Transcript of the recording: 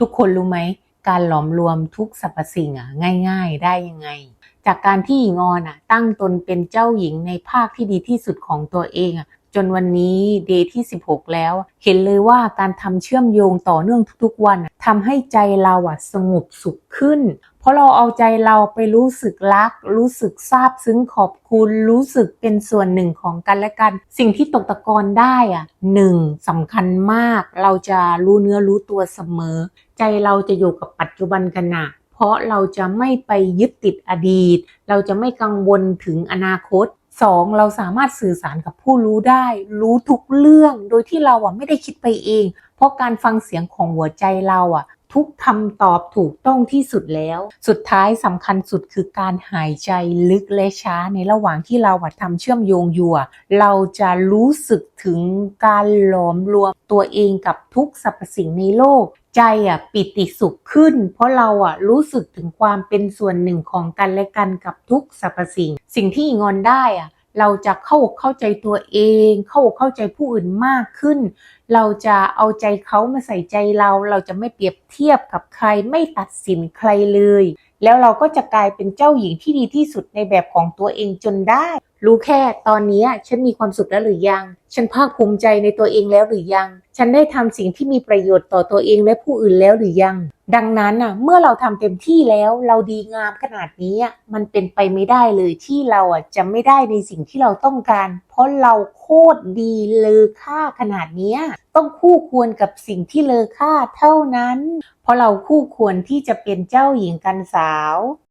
ทุกคนรู้ไหม การหลอมรวมทุกสรรพสิ่งอะง่าย ๆ ได้ยังไง จากการที่หญิงออนอะ ตั้งตนเป็นเจ้าหญิงในภาคที่ดีที่สุดของตัวเองอะจนวันนี้เดย์ที่ 16 แล้ว เห็นเลยว่าการทำเชื่อมโยงต่อเนื่องทุกๆวันอะ ทำให้ใจเราอะสงบสุขขึ้น เพราะเราเอาใจเราไปรู้สึกรัก รู้สึกซาบซึ้งขอบคุณ รู้สึกเป็นส่วนหนึ่งของกันและกัน สิ่งที่ตกตะกอนได้อะหนึ่งสำคัญมาก เราจะรู้เนื้อรู้ตัวเสมอ ใจเราจะอยู่กับปัจจุบันขณะเพราะเราจะไม่ไปยึดติดอดีต เราจะไม่กังวลถึงอนาคต สองเราสามารถสื่อสารกับผู้รู้ได้ รู้ทุกเรื่องโดยที่เราอะไม่ได้คิดไปเอง เพราะการฟังเสียงของหัวใจเราอะ ทุกคำตอบถูกต้องที่สุดแล้ว สุดท้ายสำคัญสุดคือการหายใจลึกและช้าในระหว่างที่เราทำเชื่อมโยงอยู่เราจะรู้สึกถึงการหลอมรวมตัวเองกับทุกสรรพสิ่งในโลก ใจอะปิติสุขขึ้น เพราะเราอะรู้สึกถึงความเป็นส่วนหนึ่งของกันและกันกับทุกสรรพสิ่ง สิ่งที่งอนได้อะ เราจะเข้าเข้าใจตัวเอง เข้าเข้าใจผู้อื่นมากขึ้น เราจะเอาใจเขามาใส่ใจเรา เราจะไม่เปรียบเทียบกับใครไม่ตัดสินใครเลย แล้วเราก็จะกลายเป็นเจ้าหญิงที่ดีที่สุดในแบบของตัวเองจนได้ รู้แค่ตอนนี้ฉันมีความสุขแล้วหรือยัง ฉันภาคภูมิใจในตัวเองแล้วหรือยัง ฉันได้ทำสิ่งที่มีประโยชน์ต่อตัวเองและผู้อื่นแล้วหรือยัง ดังนั้นน่ะ เมื่อเราทำเต็มที่แล้วเราดีงามขนาดนี้มันเป็นไปไม่ได้เลยที่เราอะจะไม่ได้ในสิ่งที่เราต้องการ เพราะเราโคตรดีเลอค่าขนาดนี้ต้องคู่ควรกับสิ่งที่เลอค่าเท่านั้น เพราะเราคู่ควรที่จะเป็นเจ้าหญิงกันสาว